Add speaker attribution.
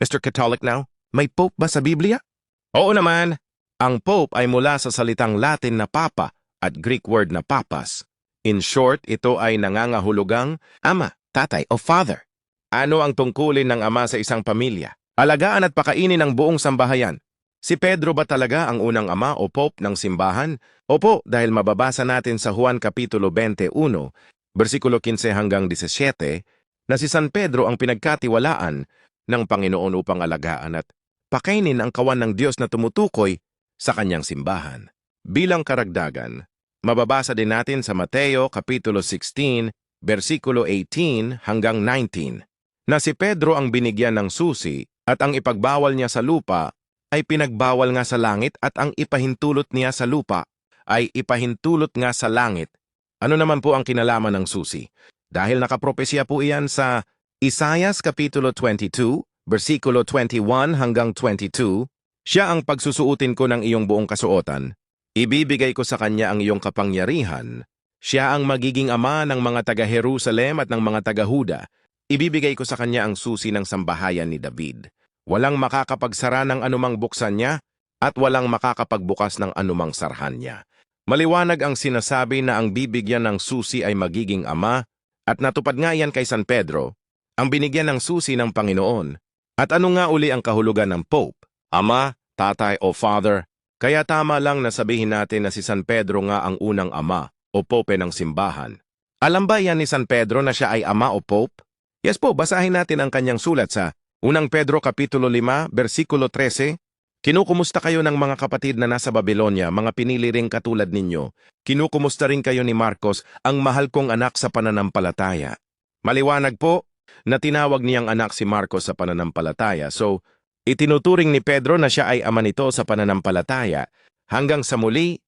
Speaker 1: Mr. Catholic now, may Pope ba sa Biblia? Oo naman. Ang Pope ay mula sa salitang Latin na Papa at Greek word na Papas. In short, ito ay nangangahulugang ama, tatay o father. Ano ang tungkulin ng ama sa isang pamilya? Alagaan at pakainin ang buong sambahayan. Si Pedro ba talaga ang unang ama o Pope ng simbahan? Opo, dahil mababasa natin sa Juan Kapitulo 21, versikulo 15 hanggang 17, na si San Pedro ang pinagkatiwalaan ng Panginoon upang alagaan at pakainin ang kawan ng Diyos na tumutukoy sa kanyang simbahan. Bilang karagdagan, mababasa din natin sa Mateo Kapitulo 16, versikulo 18 hanggang 19, na si Pedro ang binigyan ng susi at ang ipagbawal niya sa lupa ay pinagbawal nga sa langit at ang ipahintulot niya sa lupa ay ipahintulot nga sa langit. Ano naman po ang kinalaman ng susi? Dahil nakapropesya po iyan sa Isaias Kapitulo 22, versikulo 21 hanggang 22, Siya ang pagsusuotin ko ng iyong buong kasuotan. Ibibigay ko sa kanya ang iyong kapangyarihan. Siya ang magiging ama ng mga taga-Jerusalem at ng mga taga-Huda. Ibibigay ko sa kanya ang susi ng sambahayan ni David. Walang makakapagsara ng anumang buksan niya at walang makakapagbukas ng anumang sarhan niya. Maliwanag ang sinasabi na ang bibigyan ng susi ay magiging ama at natupad nga yan kay San Pedro, ang binigyan ng susi ng Panginoon. At ano nga uli ang kahulugan ng Pope? Ama, tatay o father? Kaya tama lang na sabihin natin na si San Pedro nga ang unang ama o Pope ng simbahan. Alam ba yan ni San Pedro na siya ay ama o Pope? Yes po, basahin natin ang kanyang sulat sa Unang Pedro Kapitulo 5, versikulo 13, Kinukumusta kayo ng mga kapatid na nasa Babylonia, mga pinili ring katulad ninyo. Kinukumusta rin kayo ni Marcos, ang mahal kong anak sa pananampalataya. Maliwanag po na tinawag niyang anak si Marcos sa pananampalataya. So, itinuturing ni Pedro na siya ay ama nito sa pananampalataya hanggang sa muli